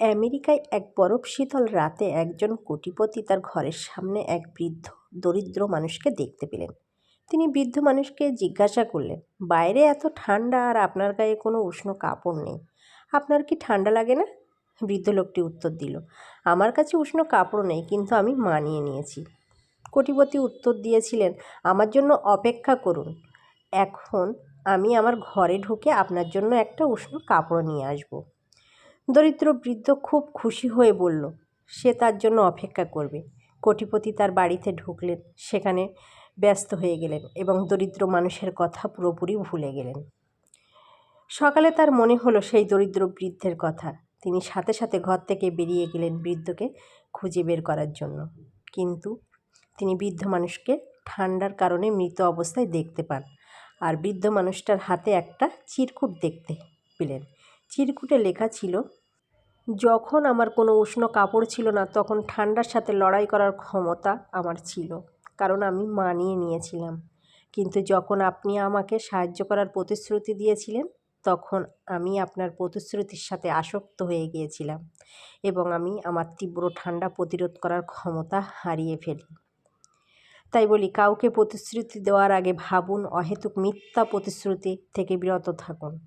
আমেরিকায় এক বরফ শীতল রাতে একজন কোটিপতি তার ঘরের সামনে এক বৃদ্ধ দরিদ্র মানুষকে দেখতে পেলেন। তিনি বৃদ্ধ মানুষকে জিজ্ঞাসা করলেন, বাইরে এত ঠান্ডা আর আপনার গায়ে কোনো উষ্ণ কাপড় নেই। আপনার কি ঠান্ডা লাগে না? বৃদ্ধ লোকটি উত্তর দিল, আমার কাছে উষ্ণ কাপড় নেই, কিন্তু আমি মানিয়ে নিয়েছি। কোটিপতি উত্তর দিয়েছিলেন, আমার জন্য অপেক্ষা করুন। এখন আমি আমার ঘরে ঢুকে আপনার জন্য একটা উষ্ণ কাপড় নিয়ে আসব। দরিদ্র বৃদ্ধ খুব খুশি হয়ে বলল, সে তার জন্য অপেক্ষা করবে। কোটিপতি তার বাড়িতে ঢুকলেন, সেখানে ব্যস্ত হয়ে গেলেন এবং দরিদ্র মানুষের কথা পুরোপুরি ভুলে গেলেন। সকালে তার মনে হলো সেই দরিদ্র বৃদ্ধের কথা। তিনি সাথে সাথে ঘর থেকে বেরিয়ে গেলেন বৃদ্ধকে খুঁজে বের করার জন্য। কিন্তু তিনি বৃদ্ধ মানুষকে ঠান্ডার কারণে মৃত অবস্থায় দেখতে পান আর বৃদ্ধ মানুষটার হাতে একটা চিরকুট দেখতে পেলেন। চিরকুটে লেখা ছিল যখন আমার কোনো উষ্ণ কাপড় ছিল না, তখন ঠান্ডার সাথে লড়াই করার ক্ষমতা আমার ছিল, কারণ আমি মানিয়ে নিয়েছিলাম। কিন্তু যখন আপনি আমাকে সাহায্য করার প্রতিশ্রুতি দিয়েছিলেন, তখন আমি আপনার প্রতিশ্রুতির সাথে আসক্ত হয়ে গিয়েছিলাম এবং আমি আমার তীব্র ঠান্ডা প্রতিরোধ করার ক্ষমতা হারিয়ে ফেলি। তাই বলি, কাউকে প্রতিশ্রুতি দেওয়ার আগে ভাবুন, অহেতুক মিথ্যা প্রতিশ্রুতি থেকে বিরত থাকুন।